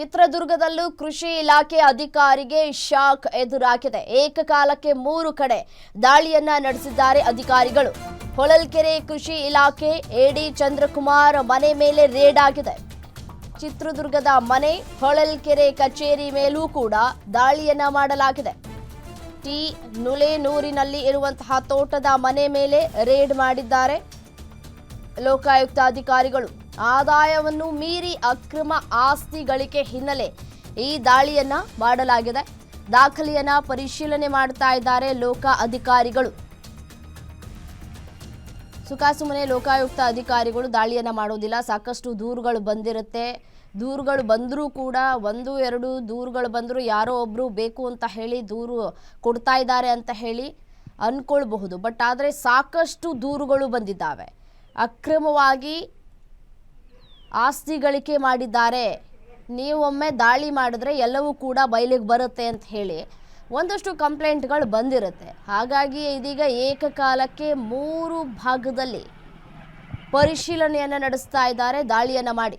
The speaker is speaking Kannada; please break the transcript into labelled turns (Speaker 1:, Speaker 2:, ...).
Speaker 1: ಚಿತ್ರದುರ್ಗದಲ್ಲೂ ಕೃಷಿ ಇಲಾಖೆ ಅಧಿಕಾರಿಗೆ ಶಾಕ್ ಎದುರಾಗಿದೆ. ಏಕಕಾಲಕ್ಕೆ ಮೂರು ಕಡೆ ದಾಳಿಯನ್ನ ನಡೆಸಿದ್ದಾರೆ ಅಧಿಕಾರಿಗಳು. ಹೊಳಲ್ಕೆರೆ ಕೃಷಿ ಇಲಾಖೆ ಎಡಿ ಚಂದ್ರಕುಮಾರ್ ಮನೆ ಮೇಲೆ ರೇಡ್ ಆಗಿದೆ. ಚಿತ್ರದುರ್ಗದ ಮನೆ, ಹೊಳಲ್ಕೆರೆ ಕಚೇರಿ ಮೇಲೂ ಕೂಡ ದಾಳಿಯನ್ನ ಮಾಡಲಾಗಿದೆ. ಟಿ ನುಲೇನೂರಿನಲ್ಲಿ ಇರುವಂತಹ ತೋಟದ ಮನೆ ಮೇಲೆ ರೇಡ್ ಮಾಡಿದ್ದಾರೆ. ಲೋಕಾಯುಕ್ತ ಅಧಿಕಾರಿಗಳು ಆದಾಯವನ್ನು ಮೀರಿ ಅಕ್ರಮ ಆಸ್ತಿ ಗಳಿಕೆ ಹಿನ್ನೆಲೆ ಈ ದಾಳಿಯನ್ನ ಮಾಡಲಾಗಿದೆ. ದಾಖಲೆಯನ್ನ ಪರಿಶೀಲನೆ ಮಾಡ್ತಾ ಇದ್ದಾರೆ ಲೋಕ ಅಧಿಕಾರಿಗಳು. ಸುಖಾಸುಮನೆ ಲೋಕಾಯುಕ್ತ ಅಧಿಕಾರಿಗಳು ದಾಳಿಯನ್ನ ಮಾಡೋದಿಲ್ಲ. ಸಾಕಷ್ಟು ದೂರುಗಳು ಬಂದಿರುತ್ತೆ. ದೂರುಗಳು ಬಂದರೂ ಕೂಡ ಒಂದು, ಎರಡು ದೂರುಗಳು ಬಂದರೂ ಯಾರೋ ಒಬ್ಬರು ಬೇಕು ಅಂತ ಹೇಳಿ ದೂರು ಕೊಡ್ತಾ ಇದ್ದಾರೆ ಅಂತ ಹೇಳಿ ಅನ್ಕೊಳ್ಬಹುದು. ಬಟ್ ಆದರೆ ಸಾಕಷ್ಟು ದೂರುಗಳು ಬಂದಿದ್ದಾವೆ. ಅಕ್ರಮವಾಗಿ ಆಸ್ತಿ ಗಳಿಕೆ ಮಾಡಿದ್ದಾರೆ. ನೀವೊಮ್ಮೆ ದಾಳಿ ಮಾಡಿದ್ರೆ ಎಲ್ಲವೂ ಕೂಡ ಬಯಲಿಗೆ ಬರುತ್ತೆ ಅಂತ ಹೇಳಿ ಒಂದಷ್ಟು ಕಂಪ್ಲೇಂಟ್ಗಳು ಬಂದಿರುತ್ತೆ. ಹಾಗಾಗಿ ಇದೀಗ ಏಕಕಾಲಕ್ಕೆ ಮೂರು ಭಾಗದಲ್ಲಿ ಪರಿಶೀಲನೆಯನ್ನು ನಡೆಸ್ತಾ ಇದ್ದಾರೆ. ದಾಳಿಯನ್ನು ಮಾಡಿ.